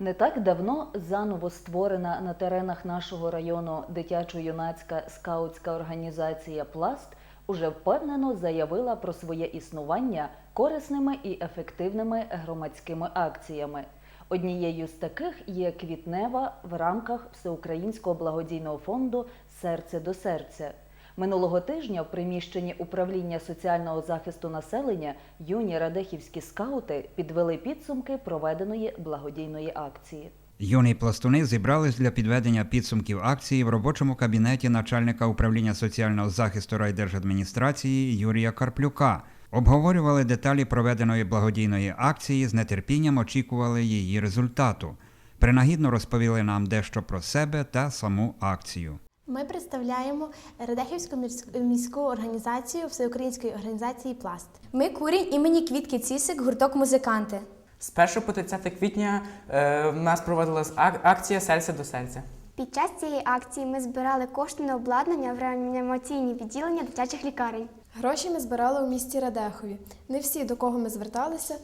Не так давно заново створена на теренах нашого району дитячо-юнацька скаутська організація Пласт уже впевнено заявила про своє існування корисними і ефективними громадськими акціями. Однією з таких є квітнева в рамках Всеукраїнського благодійного фонду Серце до серця. Минулого тижня в приміщенні управління соціального захисту населення юні радехівські скаути підвели підсумки проведеної благодійної акції. Юні пластуни зібрались для підведення підсумків акції в робочому кабінеті начальника управління соціального захисту райдержадміністрації Юрія Карплюка. Обговорювали деталі проведеної благодійної акції, з нетерпінням очікували її результату. Принагідно розповіли нам дещо про себе та саму акцію. Ми представляємо Радехівську міську- міську організацію Всеукраїнської організації Пласт. Ми курінь імені Квітки Цісик, гурток музиканти. З 1 по 30 квітня е, в нас проводилась ак- акція Серце до серця. Під час цієї акції ми збирали кошти на обладнання в реанімаційні відділення дитячих лікарень. Гроші ми збирали у місті Радехові. Не всі, до кого ми зверталися,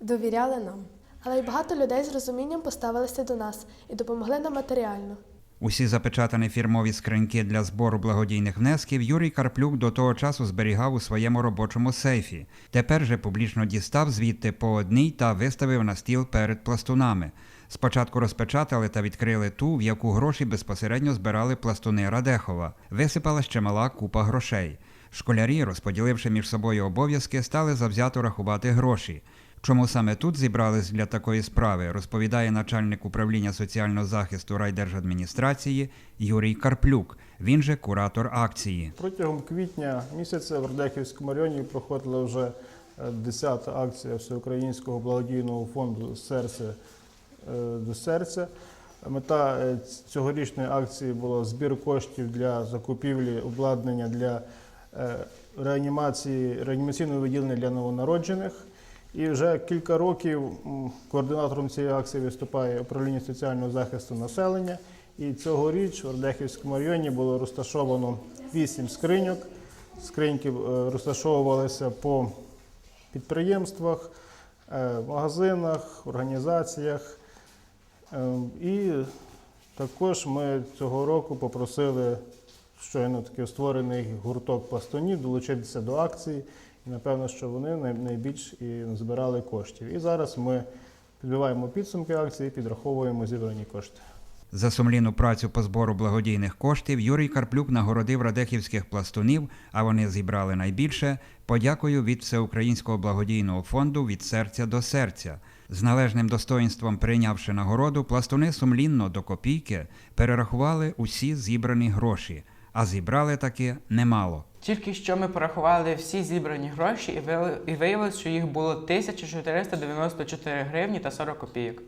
довіряли нам. Але й багато людей з розумінням поставилися до нас і допомогли нам матеріально. Усі запечатані фірмові скриньки для збору благодійних внесків Юрій Карплюк до того часу зберігав у своєму робочому сейфі. Тепер же публічно дістав звідти по одній та виставив на стіл перед пластунами. Спочатку розпечатали та відкрили ту, в яку гроші безпосередньо збирали пластуни Радехова. Висипала ще мала купа грошей. Школярі, розподіливши між собою обов'язки, стали завзято рахувати гроші. Чому саме тут зібрались для такої справи, розповідає начальник управління соціального захисту райдержадміністрації Юрій Карплюк. Він же куратор акції. Протягом квітня місяця в Радехівському районі проходила вже е, 10-та акція Всеукраїнського благодійного фонду Серце е, до серця. Мета е, цьогорічної акції була збір коштів для закупівлі обладнання для е, реанімації, реанімаційного відділення для новонароджених. І вже кілька років координатором цієї акції виступає управління соціального захисту населення. І цьогоріч в Ордехівському районі було розташовано вісім скриньок. Скриньки е, розташовувалися по підприємствах, е, магазинах, організаціях. Е, І також ми цього року попросили щойно таки створений гурток пластунів долучитися до акції. І напевно, що вони найбільш і збирали коштів. І зараз ми підбиваємо підсумки акції і підраховуємо зібрані кошти. За сумлінну працю по збору благодійних коштів Юрій Карплюк нагородив радехівських пластунів, а вони зібрали найбільше. Подякою від Всеукраїнського благодійного фонду від серця до серця. З належним достоїнством прийнявши нагороду, пластуни сумлінно до копійки перерахували усі зібрані гроші, а зібрали таки немало. Тільки що ми порахували всі зібрані гроші і виявилось, що їх було 1494 гривні та 40 копійок.